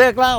เลิกเล่า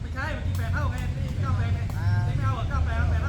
ไม่ใช่มันกินแปดเท่าไงนี่เก้าแปดไงไม่เอาเก้าแปดแปด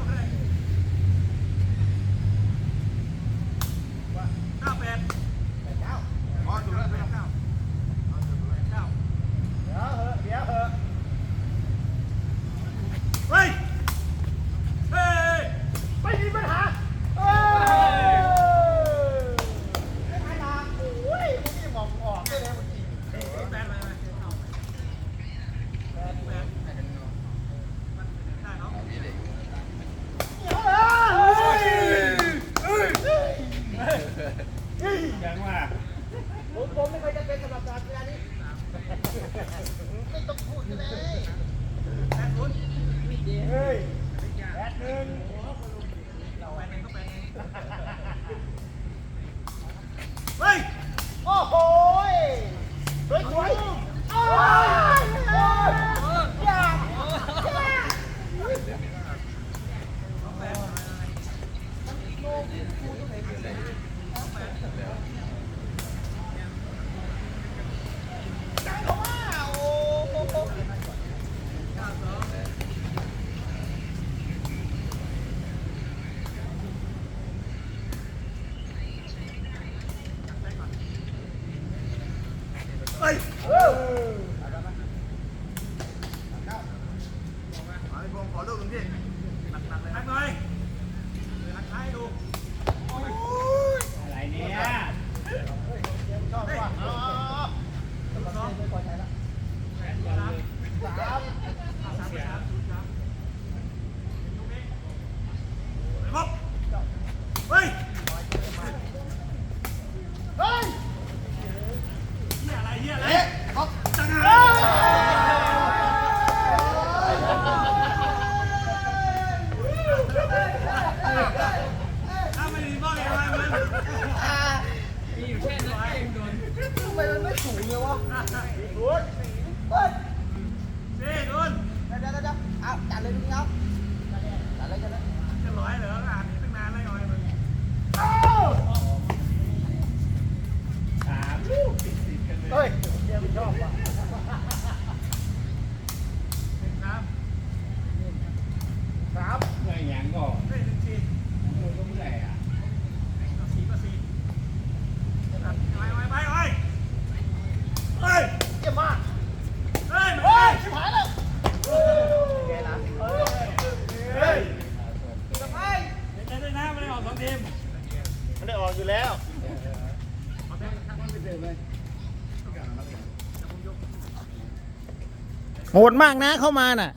はい。 โหดมากนะเข้ามาน่ะ